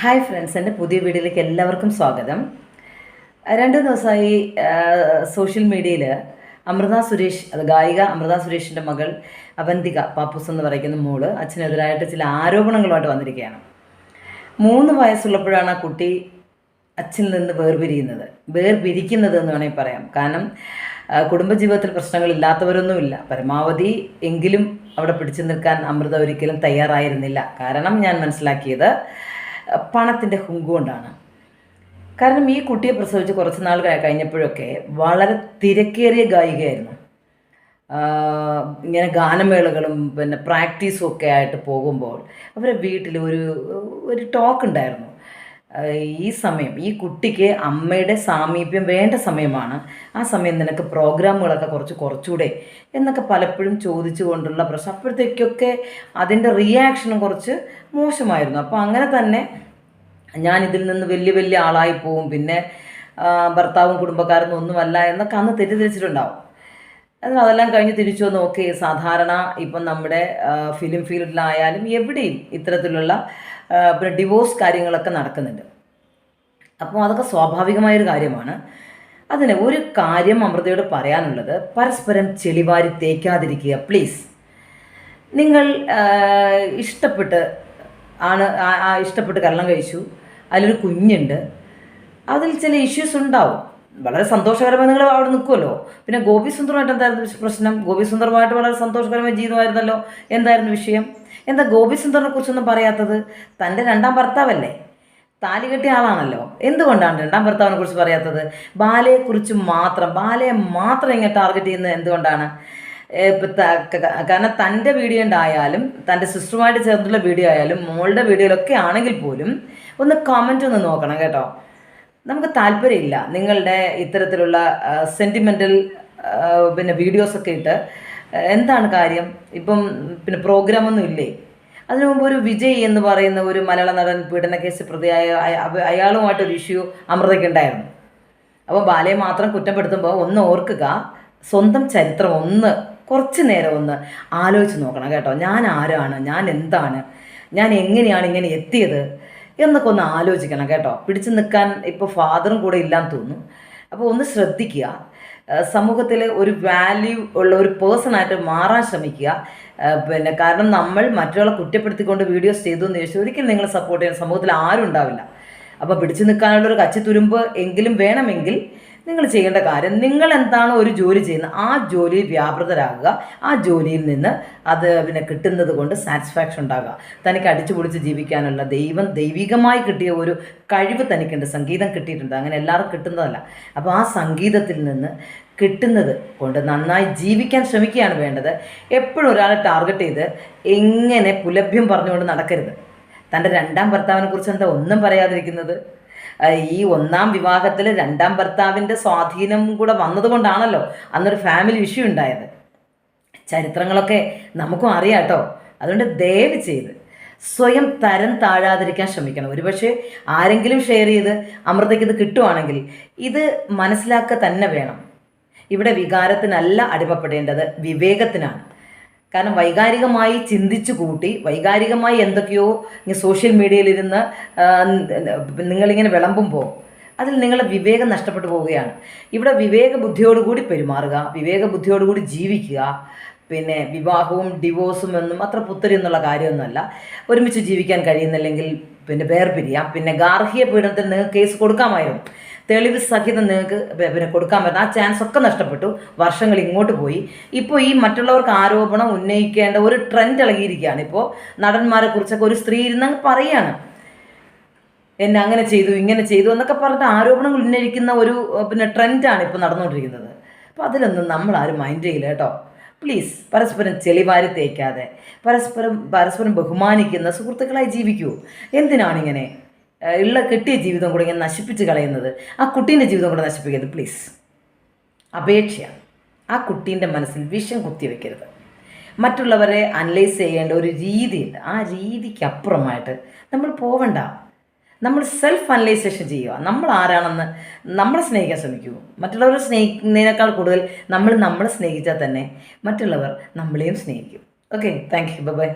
Hi friends എന്റെ പുതിയ വീഡിയോയിലേക്ക് എല്ലാവർക്കും സ്വാഗതം. രണ്ട് ദിവസമായി സോഷ്യൽ മീഡിയയിൽ അമൃത സുരേഷ് അത് ഗായിക അമൃത സുരേഷിന്റെ മകൾ അവന്തിക പാപ്പൂസ് എന്ന് പറയുന്ന മോൾ അച്ഛനെതിരായിട്ട് ചില ആരോപണങ്ങളുമായിട്ട് വന്നിരിക്കുകയാണ്. മൂന്ന് വയസ്സുള്ളപ്പോഴാണ് ആ കുട്ടി അച്ഛനിൽ നിന്ന് വേർപിരിയുന്നത്. വേർപിരിക്കുന്നത് എന്ന് വേണമെങ്കിൽ പറയാം. കാരണം കുടുംബജീവിതത്തിൽ പ്രശ്നങ്ങളില്ലാത്തവരൊന്നുമില്ല. പരമാവധി എങ്കിലും അവിടെ പിടിച്ചു നിൽക്കാൻ അമൃത ഒരിക്കലും തയ്യാറായിരുന്നില്ല. കാരണം ഞാൻ മനസ്സിലാക്കിയത് പണത്തിന്റെ ഹുങ്കു കൊണ്ടാണ്. കാരണം ഈ കുട്ടിയെ പ്രസവിച്ച് കുറച്ച് നാൾ കഴി- കഴിഞ്ഞപ്പോഴൊക്കെ വളരെ തിരക്കേറിയ ഗായികയായിരുന്നു. ഇങ്ങനെ ഗാനമേളകളും പിന്നെ പ്രാക്ടീസും ഒക്കെ ആയിട്ട് പോകുമ്പോൾ അവരെ വീട്ടിൽ ഒരു ഒരു ടോക്ക് ഉണ്ടായിരുന്നു. ഈ സമയം ഈ കുട്ടിക്ക് അമ്മയുടെ സാമീപ്യം വേണ്ട സമയമാണ്. ആ സമയം നിനക്ക് പ്രോഗ്രാമുകളൊക്കെ കുറച്ച് കുറച്ചുകൂടെ എന്നൊക്കെ പലപ്പോഴും ചോദിച്ചു കൊണ്ടുള്ള പ്രശ്നം. അപ്പോഴത്തേക്കൊക്കെ അതിന്റെ റിയാക്ഷനും കുറച്ച് മോശമായിരുന്നു. അപ്പോൾ അങ്ങനെ തന്നെ ഞാൻ ഇതിൽ നിന്ന് വലിയ വലിയ ആളായി പോവും. പിന്നെ ഭർത്താവും കുടുംബക്കാരും ഒന്നുമല്ല എന്നൊക്കെ അന്ന് തെറ്റിദ്ധരിച്ചിട്ടുണ്ടാവും. എന്നാൽ അതെല്ലാം കഴിഞ്ഞ് തിരിച്ചു വന്ന് ഓക്കെ സാധാരണ ഇപ്പം നമ്മുടെ ഫിലിം ഫീൽഡിലായാലും എവിടെയും ഇത്തരത്തിലുള്ള പിന്നെ ഡിവോഴ്സ് കാര്യങ്ങളൊക്കെ നടക്കുന്നുണ്ട്. അപ്പോൾ അതൊക്കെ സ്വാഭാവികമായൊരു കാര്യമാണ്. അതിന് ഒരു കാര്യം അമൃതയോട് പറയാനുള്ളത്. പരസ്പരം ചെളിവാരി തേക്കാതിരിക്കുക പ്ലീസ് നിങ്ങൾ ഇഷ്ടപ്പെട്ട് ആണ് ഇഷ്ടപ്പെട്ട് കല്യാണം കഴിച്ചു. അതിലൊരു കുഞ്ഞുണ്ട്. അതിൽ ചില ഇഷ്യൂസ് ഉണ്ടാവും. വളരെ സന്തോഷകരമായി നിങ്ങൾ അവിടെ നിൽക്കുമല്ലോ പിന്നെ ഗോപി സുന്ദറുമായിട്ട് എന്തായിരുന്നു പ്രശ്നം? ഗോപി സുന്ദറുമായിട്ട് വളരെ സന്തോഷകരമായ ജീവിതമായിരുന്നല്ലോ. എന്തായിരുന്നു വിഷയം? എന്താ ഗോപി സുന്ദറിനെ കുറിച്ചൊന്നും പറയാത്തത്? തന്റെ രണ്ടാം ഭർത്താവല്ലേ? താലി കെട്ടിയ ആളാണല്ലോ. എന്തുകൊണ്ടാണ് രണ്ടാം ഭർത്താവിനെ കുറിച്ച് പറയാത്തത്? ബാലയെക്കുറിച്ച് മാത്രം ബാലയെ മാത്രം ഇങ്ങനെ ടാർഗറ്റ് ചെയ്യുന്നത് എന്തുകൊണ്ടാണ്? കാരണം തന്റെ വീഡിയോ ഉണ്ടായാലും തന്റെ സിസ്റ്ററുമായിട്ട് ചേർന്നിട്ടുള്ള വീഡിയോ ആയാലും മോളുടെ വീഡിയോയിലൊക്കെ ആണെങ്കിൽ പോലും ഒന്ന് കമന്റ് ഒന്ന് നോക്കണം കേട്ടോ. നമുക്ക് താല്പര്യമില്ല നിങ്ങളുടെ ഇത്തരത്തിലുള്ള സെന്റിമെന്റൽ പിന്നെ വീഡിയോസൊക്കെ ഇട്ട് എന്താണ് കാര്യം? ഇപ്പം പിന്നെ പ്രോഗ്രാമൊന്നും ഇല്ലേ? അതിനു മുമ്പ് ഒരു വിജയ് എന്ന് പറയുന്ന ഒരു മലയാള നടൻ പീഡന കേസ് പ്രതിയായ അയാളുമായിട്ടൊരു ഇഷ്യൂ അമൃതയ്ക്ക് ഉണ്ടായിരുന്നു. അപ്പോൾ ബാലയെ മാത്രം കുറ്റപ്പെടുത്തുമ്പോൾ ഒന്ന് ഓർക്കുക സ്വന്തം ചരിത്രം ഒന്ന് കുറച്ച് നേരം ഒന്ന് ആലോചിച്ച് നോക്കണം കേട്ടോ. ഞാൻ ആരാണ്? ഞാൻ എന്താണ്? ഞാൻ എങ്ങനെയാണ് ഇങ്ങനെ എത്തിയത്? എന്നൊക്കെ ഒന്ന് ആലോചിക്കണം കേട്ടോ. പിടിച്ചു നിൽക്കാൻ ഇപ്പോൾ ഫാദറും കൂടെ ഇല്ലാന്ന് തോന്നുന്നു. അപ്പോൾ ഒന്ന് ശ്രദ്ധിക്കുക. സമൂഹത്തിൽ ഒരു വാല്യൂ ഉള്ള ഒരു പേഴ്സണായിട്ട് മാറാൻ ശ്രമിക്കുക. പിന്നെ കാരണം നമ്മൾ മറ്റുള്ള കുറ്റപ്പെടുത്തിക്കൊണ്ട് വീഡിയോസ് ചെയ്തു എന്ന് ചോദിച്ചാൽ ഒരിക്കലും നിങ്ങൾ സപ്പോർട്ട് ചെയ്യുന്ന സമൂഹത്തിൽ ആരും ഉണ്ടാവില്ല. അപ്പോൾ പിടിച്ചു നിൽക്കാനുള്ള ഒരു കച്ചിത്തുരുമ്പ് എങ്കിലും വേണമെങ്കിൽ നിങ്ങൾ ചെയ്യേണ്ട കാര്യം നിങ്ങൾ എന്താണ് ഒരു ജോലി ചെയ്യുന്നത്? ആ ജോലിയിൽ വ്യാപൃതരാകുക. ആ ജോലിയിൽ നിന്ന് അത് പിന്നെ കിട്ടുന്നത് കൊണ്ട് സാറ്റിസ്ഫാക്ഷൻ ഉണ്ടാകുക. തനിക്ക് അടിച്ചു പൊളിച്ച് ജീവിക്കാനുള്ള ദൈവം ദൈവികമായി കിട്ടിയ ഒരു കഴിവ് തനിക്കുണ്ട്. സംഗീതം കിട്ടിയിട്ടുണ്ട്. അങ്ങനെ എല്ലാവർക്കും കിട്ടുന്നതല്ല. അപ്പോൾ ആ സംഗീതത്തിൽ നിന്ന് കിട്ടുന്നത് കൊണ്ട് നന്നായി ജീവിക്കാൻ ശ്രമിക്കുകയാണ് വേണ്ടത്. എപ്പോഴും ഒരാളെ ടാർഗറ്റ് ചെയ്ത് എങ്ങനെ പുലഭ്യം പറഞ്ഞുകൊണ്ട് നടക്കരുത്. തന്റെ രണ്ടാം ഭർത്താവിനെ കുറിച്ച് എന്താ ഒന്നും പറയാതിരിക്കുന്നത്? ഈ ഒന്നാം വിവാഹത്തിൽ രണ്ടാം ഭർത്താവിന്റെ സ്വാധീനം കൂടെ വന്നതുകൊണ്ടാണല്ലോ അന്നൊരു ഫാമിലി ഇഷ്യൂ ഉണ്ടായത്. ചരിത്രങ്ങളൊക്കെ നമുക്കും അറിയാം കേട്ടോ. അതുകൊണ്ട് ദയവ് ചെയ്ത് സ്വയം തരം താഴാതിരിക്കാൻ ശ്രമിക്കണം. ഒരുപക്ഷെ ആരെങ്കിലും ഷെയർ ചെയ്ത് അമൃതയ്ക്ക് ഇത് കിട്ടുവാണെങ്കിൽ ഇത് മനസ്സിലാക്കുക തന്നെ വേണം. ഇവിടെ വികാരത്തിനല്ല അടിമപ്പെടേണ്ടത് വിവേകത്തിനാണ്. കാരണം വൈകാരികമായി ചിന്തിച്ചു കൂട്ടി വൈകാരികമായി എന്തൊക്കെയോ സോഷ്യൽ മീഡിയയിലിരുന്ന് നിങ്ങളിങ്ങനെ വിളമ്പുമ്പോൾ അതിൽ നിങ്ങളുടെ വിവേകം നഷ്ടപ്പെട്ടു പോവുകയാണ്. ഇവിടെ വിവേക ബുദ്ധിയോടുകൂടി പെരുമാറുക വിവേക ബുദ്ധിയോടുകൂടി ജീവിക്കുക പിന്നെ വിവാഹവും ഡിവോഴ്സും ഒന്നും അത്ര പുത്തരി എന്നുള്ള കാര്യമൊന്നുമല്ല. ഒരുമിച്ച് ജീവിക്കാൻ കഴിയുന്നില്ലെങ്കിൽ പിന്നെ വേർപിരിയാം. പിന്നെ ഗാർഹിക പീഡനത്തിന് നിങ്ങൾക്ക് കേസ് കൊടുക്കാമായിരുന്നു. തെളിവ് സഹിതം നിങ്ങൾക്ക് പിന്നെ കൊടുക്കാൻ പറ്റുന്ന ആ ചാൻസ് ഒക്കെ നഷ്ടപ്പെട്ടു. വർഷങ്ങൾ ഇങ്ങോട്ട് പോയി. ഇപ്പോൾ ഈ മറ്റുള്ളവർക്ക് ആരോപണം ഉന്നയിക്കേണ്ട ഒരു ട്രെൻഡ് ഇളകിയിരിക്കുകയാണ്. ഇപ്പോൾ നടന്മാരെ കുറിച്ചൊക്കെ ഒരു സ്ത്രീ ഇരുന്ന് പറയുകയാണ് എന്നെ അങ്ങനെ ചെയ്തു ഇങ്ങനെ ചെയ്തു എന്നൊക്കെ പറഞ്ഞിട്ട് ആരോപണങ്ങൾ ഉന്നയിക്കുന്ന ഒരു പിന്നെ ട്രെൻഡാണ് ഇപ്പോൾ നടന്നുകൊണ്ടിരിക്കുന്നത്. അപ്പോൾ അതിലൊന്നും നമ്മൾ ആരും മൈൻഡ് ചെയ്യില്ല കേട്ടോ. പ്ലീസ് പരസ്പരം ചെളിവാരി തേക്കാതെ പരസ്പരം പരസ്പരം ബഹുമാനിക്കുന്ന സുഹൃത്തുക്കളായി ജീവിക്കൂ. എന്തിനാണ് ഇങ്ങനെ ഏഹ്, ഉള്ള കിട്ടിയ ജീവിതം കൂടെ ഇങ്ങനെ നശിപ്പിച്ച് കളയുന്നത് ആ കുട്ടീന്റെ ജീവിതം കൂടെ നശിപ്പിക്കരുത് പ്ലീസ് അപേക്ഷയാണ്. ആ കുട്ടീന്റെ മനസ്സിൽ വിഷം കുത്തിവെക്കരുത് മറ്റുള്ളവരെ അനലൈസ് ചെയ്യേണ്ട ഒരു രീതിയുണ്ട്. ആ രീതിക്ക് അപ്പുറമായിട്ട് നമ്മൾ പോവണ്ട. നമ്മൾ സെൽഫ് അനലൈസേഷൻ ചെയ്യുക. നമ്മൾ ആരാണെന്ന് നമ്മളെ സ്നേഹിക്കാൻ ശ്രമിക്കൂ. മറ്റുള്ളവരെ സ്നേഹിക്കുന്നതിനേക്കാൾ കൂടുതൽ നമ്മൾ നമ്മളെ സ്നേഹിച്ചാൽ തന്നെ മറ്റുള്ളവർ നമ്മളെയും സ്നേഹിക്കും. Okay thank you by